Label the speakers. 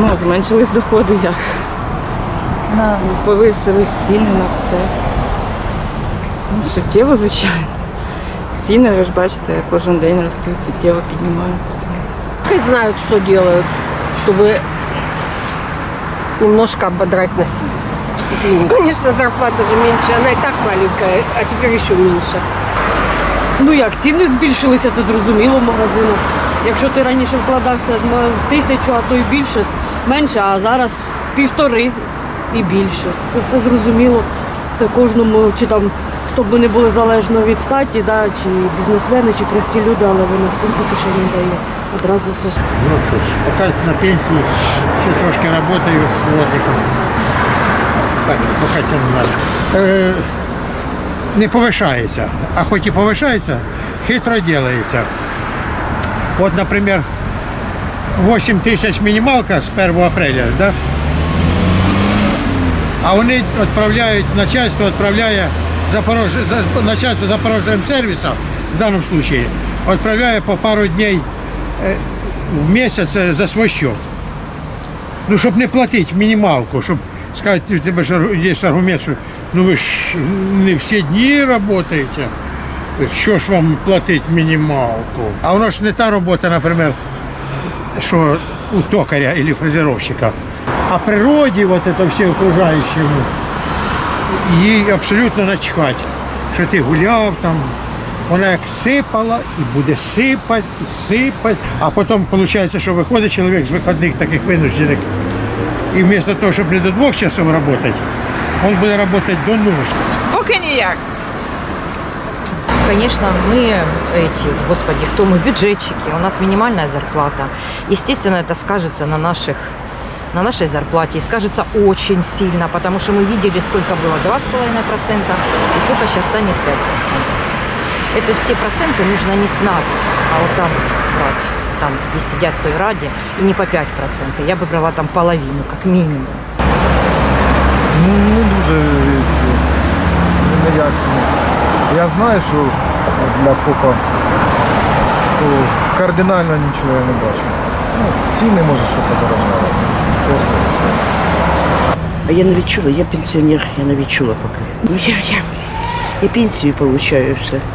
Speaker 1: Ну, зменшились доходи як.
Speaker 2: На
Speaker 1: Повисились ціни на все. Ну, суттєво, звичайно. Ціни, ви ж бачите, кожен день ростуть, суттєво піднімаються.
Speaker 3: Пускай знают, что делают, чтобы немножко ободрать на себе. Извини. Конечно, зарплата же меньше, она и так маленькая, а теперь еще меньше.
Speaker 4: Ну як, ціни збільшилися, це зрозуміло в магазинах. Якщо ти раніше вкладався ну, тисячу, а то й більше, менше, а зараз півтори і більше. Це все зрозуміло. Це кожному, чи там хто б не були залежно від статі, да, чи бізнесмени, чи прості люди, але воно всім по кишені дає. Одразу все.
Speaker 5: Ну що ж, поки на пенсії ще трошки працюю водником. Так, поки тягну. Е, не повишається, а хоч і повишається, хитро робиться. От, наприклад, 8 тисяч мінімалка з 1 апреля, да? а вони відправляють, начальство відправляє Запорож... за- начальство Запорожжя в даному випадку відправляє по пару днів в місяць е, за свій счет. Ну, щоб не платити мінімалку, щоб сказати, у тебе ж аргу- є аргумент, що ну ви ж не всі дні працюєте. Що ж вам платити мінімалку? А воно ж не та робота, наприклад, що у токаря або фрезеровщика. А природі, вот это все окружаючому, їй абсолютно начхать, що ти гуляв там. Вона як сипала і буде сипати, і сипати. А потім виходить, що виходить чоловік з вихідних таких винуждених. І вместо того, щоб не до двох часов працювати, він буде працювати до ночі.
Speaker 1: Поки ніяк.
Speaker 2: Конечно, мы эти, господи, кто мы, бюджетчики, у нас минимальная зарплата. Естественно, это скажется на наших на нашей зарплате и скажется очень сильно, потому что мы видели, сколько было 2,5% и сколько сейчас станет 5%. Это все проценты нужно не с нас, а вот там вот брать, там, где сидят той ради, и не по 5%. Я бы брала там половину, как минимум.
Speaker 6: Ну, дуже Я знаю, що для ФОПа то кардинально нічого я не бачу. Ну, ціни може, що подорожали. Просто все.
Speaker 7: А я не відчула, я пенсіонер, я не відчула поки. Ну я, я, я пенсію получаю все.